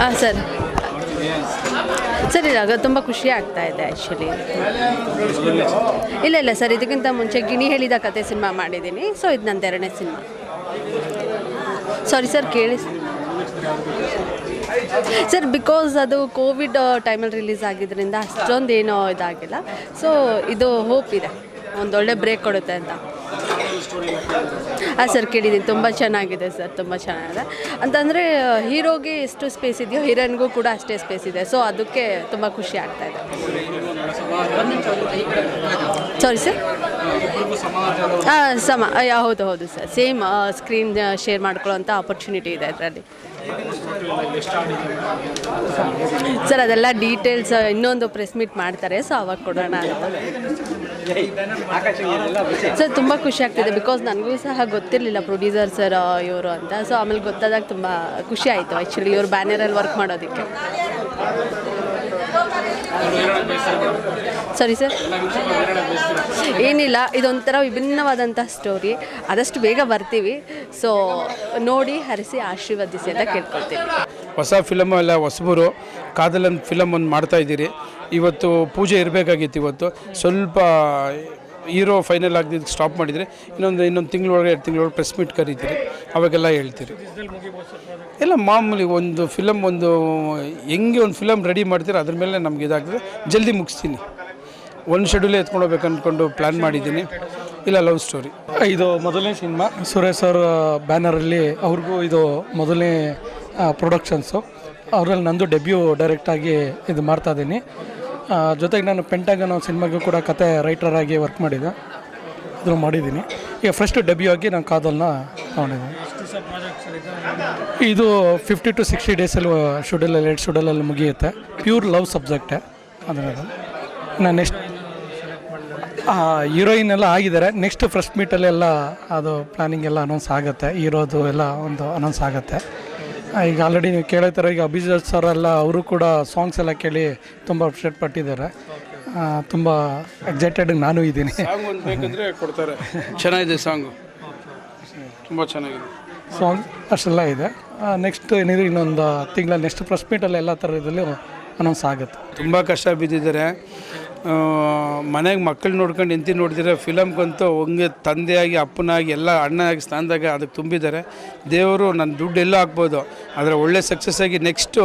ಹಾಂ sir. Sir ಇವಾಗ ತುಂಬ ಖುಷಿ ಆಗ್ತಾ ಇದೆ ಆ್ಯಕ್ಚುಲಿ ಇಲ್ಲ ಇಲ್ಲ, ಸರ್, ಇದಕ್ಕಿಂತ ಮುಂಚೆ ಗಿಣಿ ಹೇಳಿದ ಕತೆ ಸಿನಿಮಾ ಮಾಡಿದ್ದೀನಿ. ಸೊ ಇದು ನಂದು ಎರಡನೇ ಸಿನಿಮಾ. ಸಾರಿ ಸರ್ ಕೇಳಿ. ಸರ್ ಬಿಕಾಸ್ ಅದು ಕೋವಿಡ್ ಟೈಮಲ್ಲಿ ರಿಲೀಸ್ ಆಗಿದ್ದರಿಂದ ಅಷ್ಟೊಂದು ಏನೋ ಇದಾಗಿಲ್ಲ. ಸೊ ಇದು ಹೋಪ್ ಇದೆ. ಒಂದೊಳ್ಳೆ ಬ್ರೇಕ್ ಕೊಡುತ್ತೆ ಅಂತ. ಹಾಂ ಸರ್, ಕೇಳಿದ್ದೀನಿ. ತುಂಬ ಚೆನ್ನಾಗಿದೆ ಸರ್, ತುಂಬ ಚೆನ್ನಾಗಿದೆ. ಅಂತಂದರೆ ಹೀರೋಗೆ ಎಷ್ಟು ಸ್ಪೇಸ್ ಇದೆಯೋ, ಹೀರೋಯಿನ್ಗೂ ಕೂಡ ಅಷ್ಟೇ ಸ್ಪೇಸ್ ಇದೆ. ಸೊ ಅದಕ್ಕೆ ತುಂಬ ಖುಷಿ ಆಗ್ತಾ ಇದೆ. ಸಾರಿ ಸರ್ ಹಾಂ ಸಮ ಹೌದು ಹೌದು ಸರ್ ಸೇಮ್ ಸ್ಕ್ರೀನ್ ಶೇರ್ ಮಾಡ್ಕೊಳ್ಳೋಂಥ ಆಪರ್ಚುನಿಟಿ ಇದೆ ಅದರಲ್ಲಿ. ಸರ್ ಅದೆಲ್ಲ ಡೀಟೇಲ್ಸ್ ಇನ್ನೊಂದು ಪ್ರೆಸ್ ಮೀಟ್ ಮಾಡ್ತಾರೆ ಸೊ ಅವಾಗ ಕೊಡೋಣ ಅಂತ. ಸರ್ ತುಂಬ ಖುಷಿ ಆಗ್ತಿದೆ ಬಿಕಾಸ್ ನನಗೂ ಸಹ ಗೊತ್ತಿರಲಿಲ್ಲ ಪ್ರೊಡ್ಯೂಸರ್ ಸರ್ ಇವರು ಅಂತ. ಸೊ ಆಮೇಲೆ ಗೊತ್ತಾದಾಗ ತುಂಬ ಖುಷಿ ಆಯಿತು ಆ್ಯಕ್ಚುಲಿ ಇವರು ಬ್ಯಾನರಲ್ಲಿ ವರ್ಕ್ ಮಾಡೋದಕ್ಕೆ. ಸರಿ ಸರ್ ಏನಿಲ್ಲ, ಇದೊಂಥರ ವಿಭಿನ್ನವಾದಂಥ ಸ್ಟೋರಿ ಆದಷ್ಟು ಬೇಗ ಬರ್ತೀವಿ. ಸೊ ನೋಡಿ, ಹರಿಸಿ ಆಶೀರ್ವದಿಸಿ ಅಂತ ಕೇಳ್ಕೊಳ್ತೀವಿ. ಹೊಸ ಫಿಲಮ್ ಎಲ್ಲ, ಹೊಸಬರು, ಕಾದಲನ್ ಫಿಲಮ್ ಒಂದು ಮಾಡ್ತಾ ಇದ್ದೀರಿ. ಇವತ್ತು ಪೂಜೆ ಇರಬೇಕಾಗಿತ್ತು ಇವತ್ತು. ಸ್ವಲ್ಪ ಹೀರೋ ಫೈನಲ್ ಆಗದಿದ್ದು ಸ್ಟಾಪ್ ಮಾಡಿದರೆ, ಇನ್ನೊಂದು ಇನ್ನೊಂದು ತಿಂಗಳೊಳಗೆ, ಎರಡು ತಿಂಗಳೊಳಗೆ ಪ್ರೆಸ್ ಮೀಟ್ ಕರೀತೀರಿ. ಅವಾಗೆಲ್ಲ ಹೇಳ್ತೀರಿ. ಎಲ್ಲ ಮಾಮೂಲಿ ಒಂದು ಫಿಲಮ್ ಒಂದು, ಹೆಂಗೆ ಒಂದು ಫಿಲಮ್ ರೆಡಿ ಮಾಡ್ತೀರ ಅದ್ರ ಮೇಲೆ ನಮ್ಗೆ ಇದಾಗ್ತದೆ. ಜಲ್ದಿ ಮುಗಿಸ್ತೀನಿ. ಒಂದು ಶೆಡ್ಯೂಲೇ ಎತ್ಕೊಂಡು ಹೋಗ್ಬೇಕು ಅಂದ್ಕೊಂಡು ಪ್ಲ್ಯಾನ್ ಮಾಡಿದ್ದೀನಿ. ಇಲ್ಲ ಲವ್ ಸ್ಟೋರಿ ಇದು ಮೊದಲನೇ ಸಿನಿಮಾ ಸುರೇಶ್ ಅವರ ಬ್ಯಾನರಲ್ಲಿ ಅವ್ರಿಗೂ ಇದು ಮೊದಲನೇ ಪ್ರೊಡಕ್ಷನ್ಸು ಅವರಲ್ಲಿ ನಂದು ಡೆಬ್ಯೂ ಡೈರೆಕ್ಟಾಗಿ ಇದು ಮಾಡ್ತಾ ಇದ್ದೀನಿ. ಜೊತೆಗೆ ನಾನು ಪೆಂಟಾಗನ್ ಸಿನಿಮಾಗೂ ಕೂಡ ಕತೆ ಆಗಿ ವರ್ಕ್ ಮಾಡಿದೆ. ಅದು ಮಾಡಿದ್ದೀನಿ. ಈಗ ಫಸ್ಟ್ ಡೆಬ್ಯೂ ಆಗಿ ನಾನು ಕಾದಲ್ನ ತೊಗೊಂಡಿದ್ದೀನಿ. ಇದು ಫಿಫ್ಟಿ ಟು ಸಿಕ್ಸ್ಟಿ ಡೇಸಲ್ಲಿ ಶೆಡ್ಯೂಲಲ್ಲಿ ಎರಡು ಶೆಡ್ಯೂಲಲ್ಲಿ ಮುಗಿಯುತ್ತೆ. ಪ್ಯೂರ್ ಲವ್ ಸಬ್ಜೆಕ್ಟೇ ಅದರ ನಾನು ನೆಕ್ಸ್ಟ್ ಹೀರೋಯಿನ್ ಎಲ್ಲ ಆಗಿದ್ದಾರೆ. ನೆಕ್ಸ್ಟ್ ಫಸ್ಟ್ ಮೀಟಲ್ಲೆಲ್ಲ ಅದು ಪ್ಲಾನಿಂಗ್ ಎಲ್ಲ ಅನೌನ್ಸ್ ಆಗುತ್ತೆ. ಹೀರೋದು ಎಲ್ಲ ಒಂದು ಅನೌನ್ಸ್ ಆಗುತ್ತೆ. ಈಗ ಆಲ್ರೆಡಿ ನೀವು ಥರ ಈಗ ಅಭಿಜಿತ್ ಸರ್ ಎಲ್ಲ ಅವರು ಕೂಡ ಸಾಂಗ್ಸ್ ಎಲ್ಲ ಕೇಳಿ ತುಂಬ ಅಪ್ಸೆಟ್ ಪಟ್ಟಿದ್ದಾರೆ. ತುಂಬ ಎಕ್ಸೈಟೆಡ್ ನಾನು ಇದ್ದೀನಿ. ಬೇಕಂದರೆ ಕೊಡ್ತಾರೆ. ಚೆನ್ನಾಗಿದೆ ಸಾಂಗು ತುಂಬ ಚೆನ್ನಾಗಿದೆ. ಸಾಂಗ್ ಅಷ್ಟೆಲ್ಲ ಇದೆ. ನೆಕ್ಸ್ಟ್ ಏನಿದೆ ಇನ್ನೊಂದು ತಿಂಗಳ ನೆಕ್ಸ್ಟ್ ಪ್ರೆಸ್ ಮೀಟಲ್ಲಿ ಎಲ್ಲ ಥರದಲ್ಲಿ ಅನೌನ್ಸ್ ಆಗುತ್ತೆ ತುಂಬ ಕಷ್ಟ ಬಿದ್ದಿದ್ದಾರೆ. ಮನೆಗೆ ಮಕ್ಕಳು ನೋಡ್ಕೊಂಡು ಎಂತಿ ನೋಡಿದರೆ ಫಿಲಮ್ಗಂತೂ ಹಂಗೆ ತಂದೆಯಾಗಿ, ಅಪ್ಪನಾಗಿ, ಎಲ್ಲ ಅಣ್ಣನಾಗಿ ಸ್ಥಾನದಾಗ ಅದಕ್ಕೆ ತುಂಬಿದ್ದಾರೆ. ದೇವರು ನನ್ನ ದುಡ್ಡು ಎಲ್ಲೋ ಹಾಕ್ಬೋದು. ಆದರೆ ಒಳ್ಳೆ ಸಕ್ಸಸ್ ಆಗಿ ನೆಕ್ಸ್ಟು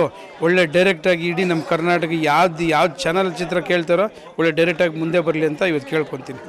ಒಳ್ಳೆ ಡೈರೆಕ್ಟಾಗಿ ಇಡೀ ನಮ್ಮ ಕರ್ನಾಟಕ ಯಾವ್ದು ಚಾನಲ್ ಚಿತ್ರ ಕೇಳ್ತಾರೋ, ಒಳ್ಳೆ ಡೈರೆಕ್ಟಾಗಿ ಮುಂದೆ ಬರಲಿ ಅಂತ ಇವತ್ತು ಕೇಳ್ಕೊತೀನಿ.